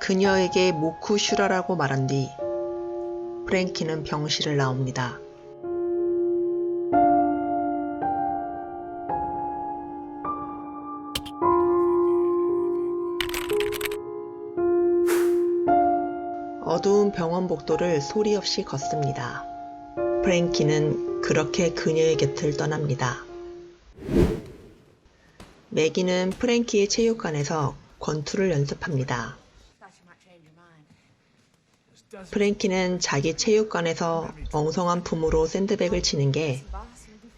그녀에게 모쿠 슈라라고 말한 뒤 프랭키는 병실을 나옵니다. 어두운 병원 복도를 소리 없이 걷습니다. 프랭키는 그렇게 그녀의 곁을 떠납니다. 매기는 프랭키의 체육관에서 권투를 연습합니다. 프랭키는 자기 체육관에서 엉성한 품으로 샌드백을 치는 게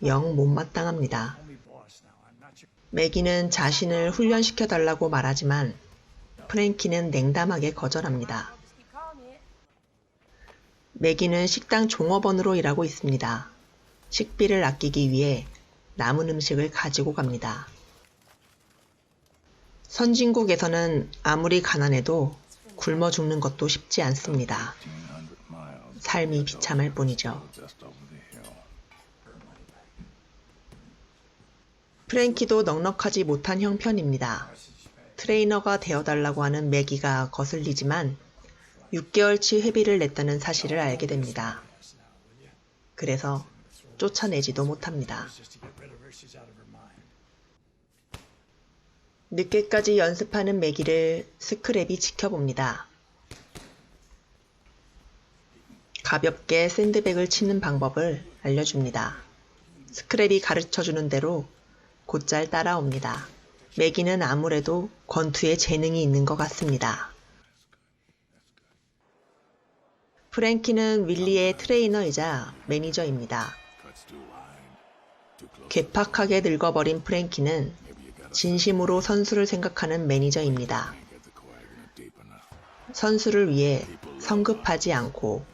영 못마땅합니다. 매기는 자신을 훈련시켜 달라고 말하지만 프랭키는 냉담하게 거절합니다. 매기는 식당 종업원으로 일하고 있습니다. 식비를 아끼기 위해 남은 음식을 가지고 갑니다. 선진국에서는 아무리 가난해도 굶어 죽는 것도 쉽지 않습니다. 삶이 비참할 뿐이죠. 프랭키도 넉넉하지 못한 형편입니다. 트레이너가 되어달라고 하는 매기가 거슬리지만 6개월치 회비를 냈다는 사실을 알게 됩니다. 그래서 쫓아내지도 못합니다. 늦게까지 연습하는 매기를 스크랩이 지켜봅니다. 가볍게 샌드백을 치는 방법을 알려줍니다. 스크랩이 가르쳐주는 대로 곧잘 따라옵니다. 매기는 아무래도 권투에 재능이 있는 것 같습니다. 프랭키는 윌리의 트레이너이자 매니저입니다. 괴팍하게 늙어버린 프랭키는 진심으로 선수를 생각하는 매니저입니다. 선수를 위해 성급하지 않고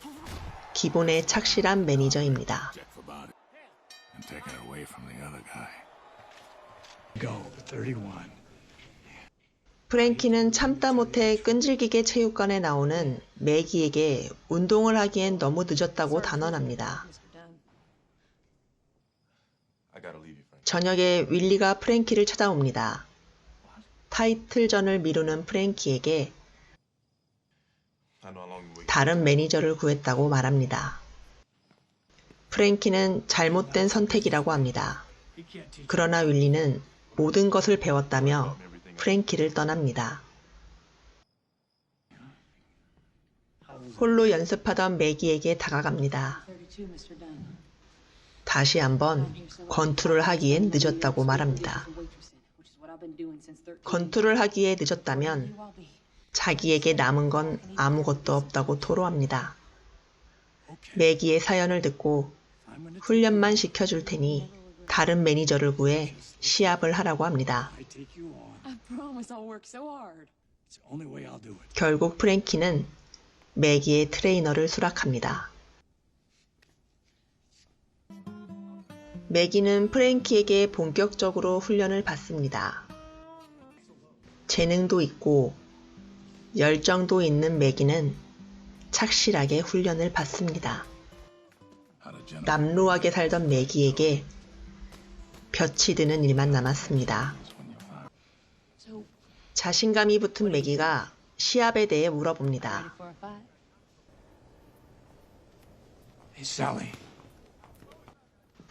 기본에 착실한 매니저입니다. and take it away from the other guy. Go, 31. 프랭키는 참다 못해 끈질기게 체육관에 나오는 매기에게 운동을 하기엔 너무 늦었다고 단언합니다. I gotta leave you, Frank. 저녁에 윌리가 프랭키를 찾아옵니다. 타이틀전을 미루는 프랭키에게. 다른 매니저를 구했다고 말합니다. 프랭키는 잘못된 선택이라고 합니다. 그러나 윌리는 모든 것을 배웠다며 프랭키를 떠납니다. 홀로 연습하던 매기에게 다가갑니다. 32, Mr. Dunn. 다시 한번 권투를 하기엔 늦었다고 말합니다. 권투를 하기에 늦었다면 자기에게 남은 건 아무것도 없다고 토로합니다. 매기의 사연을 듣고 훈련만 시켜줄 테니 다른 매니저를 구해 시합을 하라고 합니다. 결국 프랭키는 매기의 트레이너를 수락합니다. 매기는 프랭키에게 본격적으로 훈련을 받습니다. 재능도 있고 열정도 있는 매기는 착실하게 훈련을 받습니다. 남루하게 살던 매기에게 볕이 드는 일만 남았습니다. 자신감이 붙은 매기가 시합에 대해 물어봅니다. Hey, Sally.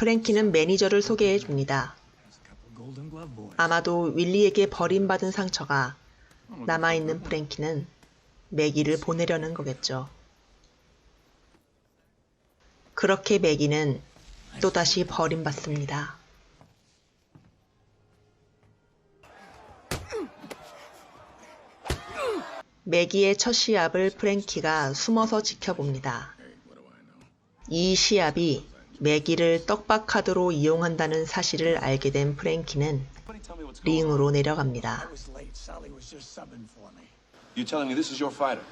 프랭키는 매니저를 소개해 줍니다. 아마도 윌리에게 버림받은 상처가 남아있는 프랭키는 매기를 보내려는 거겠죠. 그렇게 매기는 또다시 버림받습니다. 매기의 첫 시합을 프랭키가 숨어서 지켜봅니다. 이 시합이 매기를 떡밥카드로 이용한다는 사실을 알게 된 프랭키는 링으로 내려갑니다. I was late. Sally was just subbing for me. You telling me this is your fighter?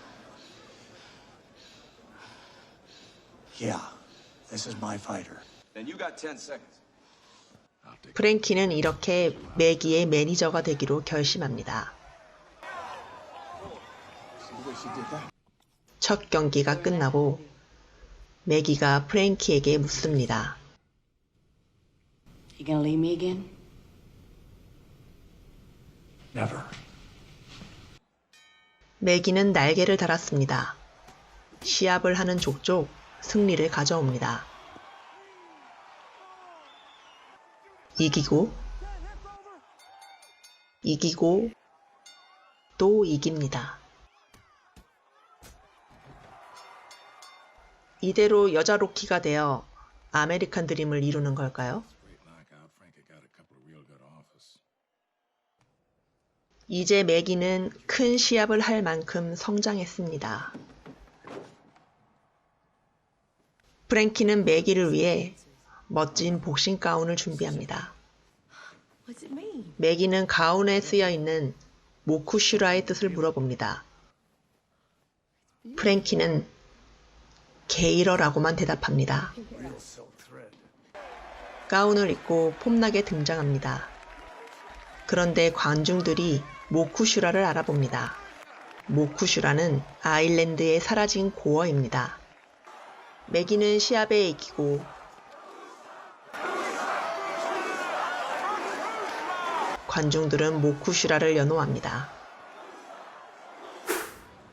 Yeah, this is my fighter. Then you got 10 seconds. 프랭키는 이렇게 매기의 매니저가 되기로 결심합니다. 첫 경기가 끝나고 매기가 프랭키에게 묻습니다. You gonna leave me again? Never. 매기는 날개를 달았습니다. 시합을 하는 족족 승리를 가져옵니다. 이기고, 이기고, 또 이깁니다. 이대로 여자 로키가 되어 아메리칸 드림을 이루는 걸까요? 이제 매기는 큰 시합을 할 만큼 성장했습니다. 프랭키는 매기를 위해 멋진 복싱 가운을 준비합니다. 매기는 가운에 쓰여 있는 모쿠슈라의 뜻을 물어봅니다. 프랭키는 게이러라고만 대답합니다. 가운을 입고 폼나게 등장합니다. 그런데 관중들이 모쿠슈라를 알아봅니다. 모쿠슈라는 아일랜드의 사라진 고어입니다. 매기는 시합에 이기고 관중들은 모쿠슈라를 연호합니다.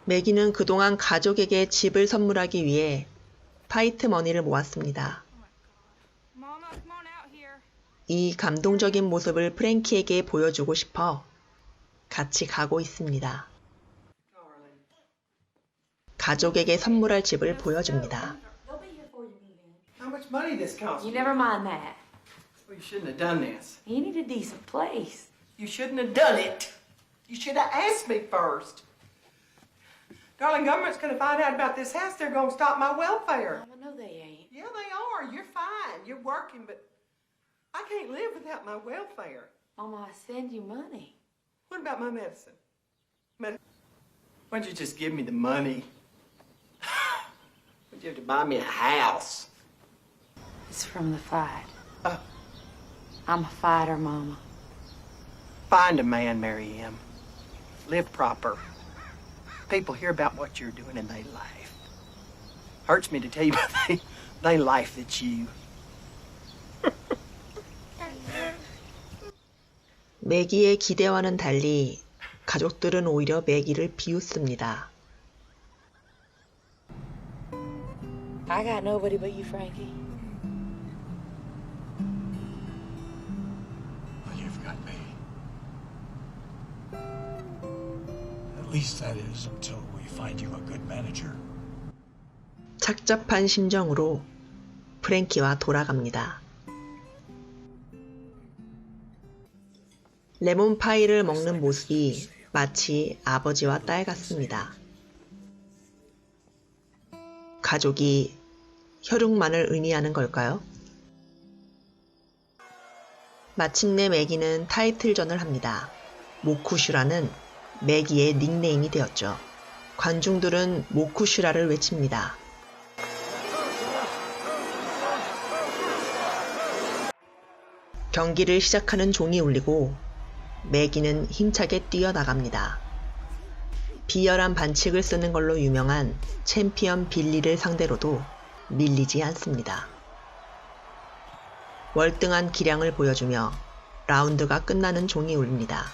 매기는 그동안 가족에게 집을 선물하기 위해 파이트 머니를 모았습니다. 이 감동적인 모습을 프랭키에게 보여주고 싶어 같이 가고 있습니다. 가족에게 선물할 집을 보여줍니다. How much money this cost? You never mind that. Well, you shouldn't have done this. You need a decent place. You shouldn't have done it. You should have asked me first. Darling, government's gonna find out about this house. They're gonna stop my welfare. Mama, no, they ain't. Yeah, they are. You're fine. You're working, but I can't live without my welfare. Mama, I send you money. What about my medicine? Medi- Why don't you just give me the money? Why'd you have to buy me a house? It's from the fight. Uh. I'm a fighter, Mama. Find a man, Mary M. Live proper. People hear about what you're doing and they laugh. Hurts me to tell you, but they, they laugh at you. 매기의 기대와는 달리 가족들은 오히려 매기를 비웃습니다. I got nobody but you, Frankie. Least that is until we find you a good manager. 착잡한 심정으로 프랭키와 돌아갑니다. 레몬 파이를 먹는 모습이 마치 아버지와 딸 같습니다. 가족이 혈육만을 의미하는 걸까요? 마침내 매기는 타이틀전을 합니다. 모쿠슈라는 매기의 닉네임이 되었죠. 관중들은 모쿠슈라를 외칩니다. 경기를 시작하는 종이 울리고 매기는 힘차게 뛰어나갑니다. 비열한 반칙을 쓰는 걸로 유명한 챔피언 빌리를 상대로도 밀리지 않습니다. 월등한 기량을 보여주며 라운드가 끝나는 종이 울립니다.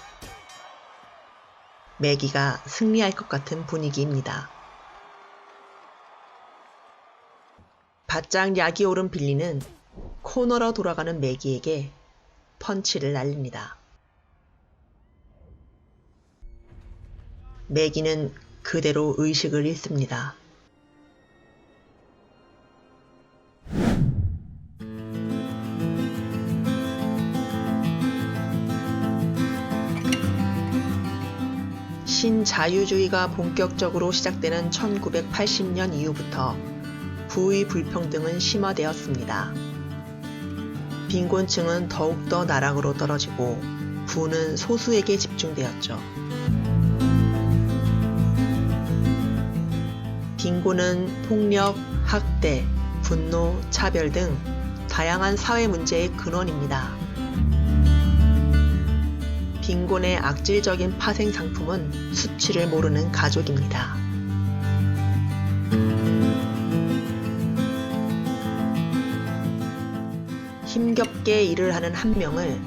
매기가 승리할 것 같은 분위기입니다. 바짝 약이 오른 빌리는 코너로 돌아가는 매기에게 펀치를 날립니다. 매기는 그대로 의식을 잃습니다. 신자유주의가 본격적으로 시작되는 1980년 이후부터 부의 불평등은 심화되었습니다. 빈곤층은 더욱더 나락으로 떨어지고 부는 소수에게 집중되었죠. 빈곤은 폭력, 학대, 분노, 차별 등 다양한 사회 문제의 근원입니다. 빈곤의 악질적인 파생 상품은 수치를 모르는 가족입니다. 힘겹게 일을 하는 한 명을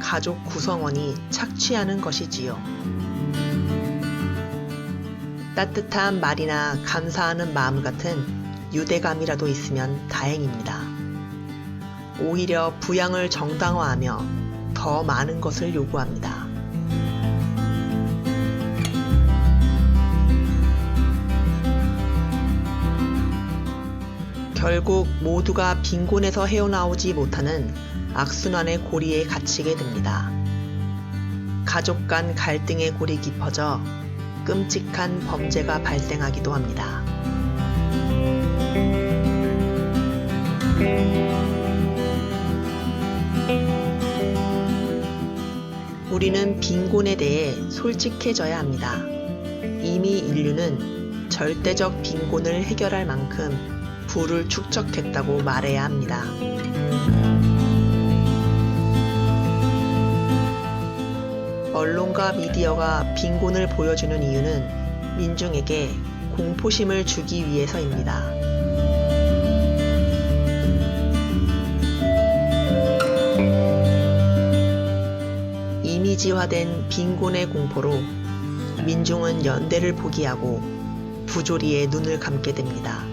가족 구성원이 착취하는 것이지요. 따뜻한 말이나 감사하는 마음 같은 유대감이라도 있으면 다행입니다. 오히려 부양을 정당화하며 더 많은 것을 요구합니다. 결국 모두가 빈곤에서 헤어나오지 못하는 악순환의 고리에 갇히게 됩니다. 가족 간 갈등의 골이 깊어져 끔찍한 범죄가 발생하기도 합니다. 우리는 빈곤에 대해 솔직해져야 합니다. 이미 인류는 절대적 빈곤을 해결할 만큼 부를 축적했다고 말해야 합니다. 언론과 미디어가 빈곤을 보여주는 이유는 민중에게 공포심을 주기 위해서입니다. 이미지화된 빈곤의 공포로 민중은 연대를 포기하고 부조리에 눈을 감게 됩니다.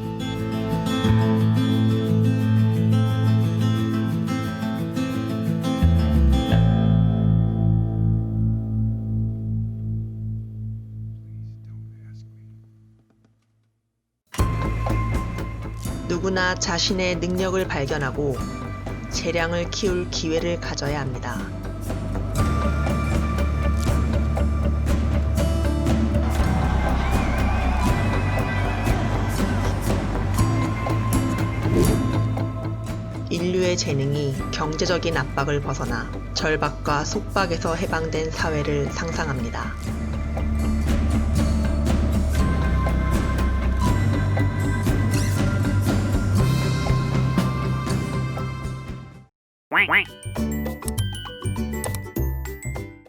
누구나 자신의 능력을 발견하고 재량을 키울 기회를 가져야 합니다. 인류의 재능이 경제적인 압박을 벗어나 절박과 속박에서 해방된 사회를 상상합니다.